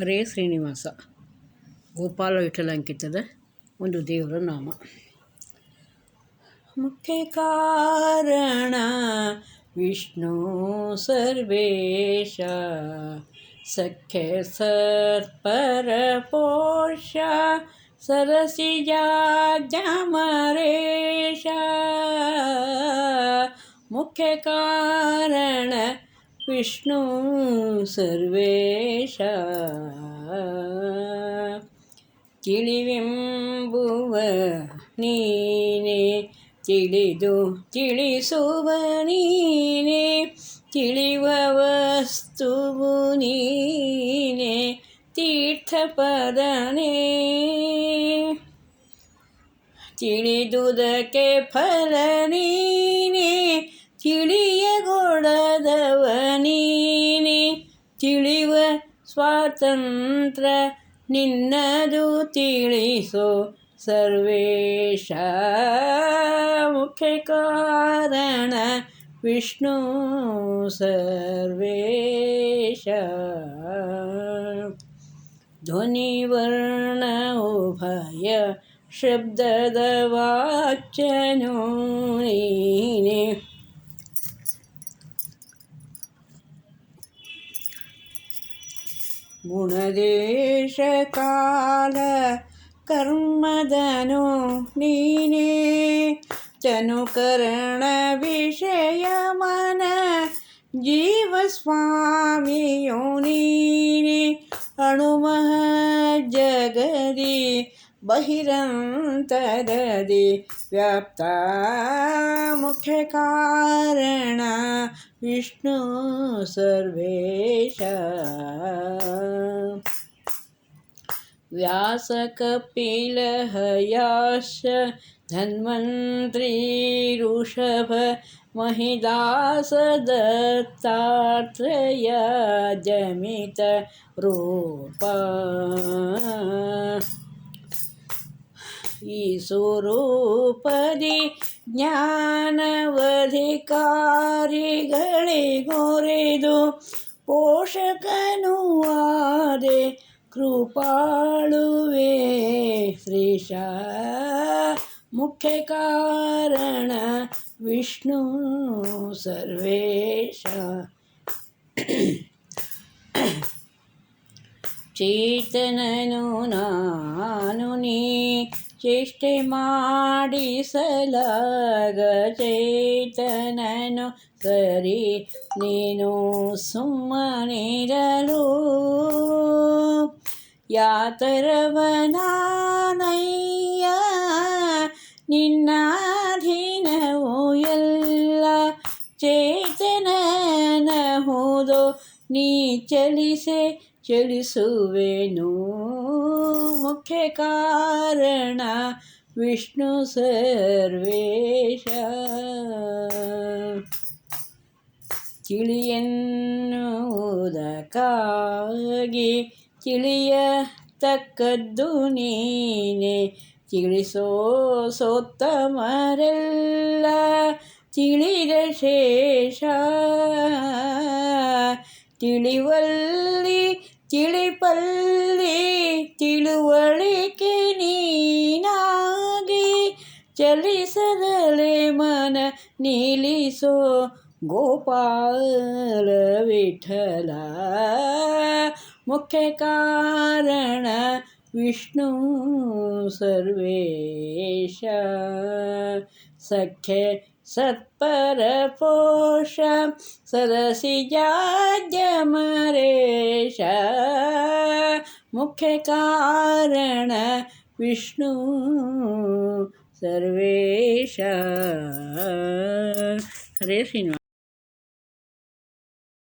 ಹರೇ ಶ್ರೀನಿವಾಸ. ಗೋಪಾಲ ವಿಠಲ ಅಂಕಿತದ ಒಂದು ದೇವರ ನಾಮ. ಮುಖ್ಯ ಕಾರಣ ವಿಷ್ಣು ಸರ್ವೇಶ. ಸಖ್ಯ ಸರ್ಪರ ಪೋಷ. ಸರಸಿಜಾಮರೇಶ ಮುಖ್ಯ ಕಾರಣ ವಿಷ್ಣು ಸರ್ವೇಶ. ತಿಳಿವೆಂಬುವ ನೀನೆ ತಿಳಿದು ತಿಳಿಸುವ ನೀನೆ ತಿಳಿವ ವಸ್ತುವು ನೀನೆ ತೀರ್ಥಪದನೇ. ತಿಳಿದುದಕ್ಕೆ ಫಲ ನೀನೆ ತಿಳಿಯಗೊಡದವ ನೀನೆ ತಿಳಿವ ಸ್ವಾತಂತ್ರ್ಯ ನಿನ್ನದು ತಿಳಿಸೋ ಸರ್ವೇಶ ಮುಖ್ಯ ಕಾರಣ ವಿಷ್ಣು ಸರ್ವೇಶ ಧ್ವನಿವರ್ಣ ಉಭಯ ಶಬ್ದದ गुणदेशकाल कर्मदनुनि जीवस्वामियो नीने अणुमः अणुमजगरि बहिरन्तरदि व्याप्ता मुख्यकारण विष्णु सर्वेश। व्यासकपिलहयाश धन्वन्त्री ऋषभ महिदासदत्तात्रया जमित रूपा ಈ ಸ್ವರೂಪದಿ ಜ್ಞಾನವಧಿಕಾರಿಗಳಿಗೊರೆದು ಪೋಷಕನು ಆದೆ ಕೃಪಾಳುವೆ ಶ್ರೀಶ. ಮುಖ್ಯ ಕಾರಣ ವಿಷ್ಣು ಸರ್ವೇಶ. ಚೇತನನು ನಾನು ನೀ ಚೇಷ್ಟೆ ಮಾಡಿಸಲಾಗ ಚೇತನನು. ಸರಿ ನೀನು ಸುಮ್ಮನಿರಲು. ಯಾತರವನಾನಯ್ಯ ನಿನ್ನಾಧೀನವು ಚೇತನನಹುದು ನೀ ಚಲಿಸೆ ಚಲಿಸುವೆನು. ಮುಖ್ಯ ಕಾರಣ ವಿಷ್ಣು ಸರ್ವೇಶ. ತಿಳಿಯನ್ನುವುದಕ್ಕಾಗಿ ತಿಳಿಯತಕ್ಕದ್ದು ನೀನೆ. ತಿಳಿಸೋ ಸೋತ್ತಮರೆಲ್ಲ ತಿಳಿದ ಶೇಷ. ತಿಳಿವಲ್ಲಿ ತಿಳಿಪಲ್ಲಿ ತಿಳುವಳಿಕೆ ನೀನಾಗಿ ಚಲಿಸದಲೆ ಮನ ನಿಲ್ಲಿಸೋ ಗೋಪಾಲ ವಿಠಲ ಮುಖ್ಯ ಕಾರಣ ವಿಷ್ಣು ಸರ್ವೇಶ ಸಖ್ಯ सत्परपोष मुख्य कारण विष्णु सर्वेश। हरे श्रीनिवास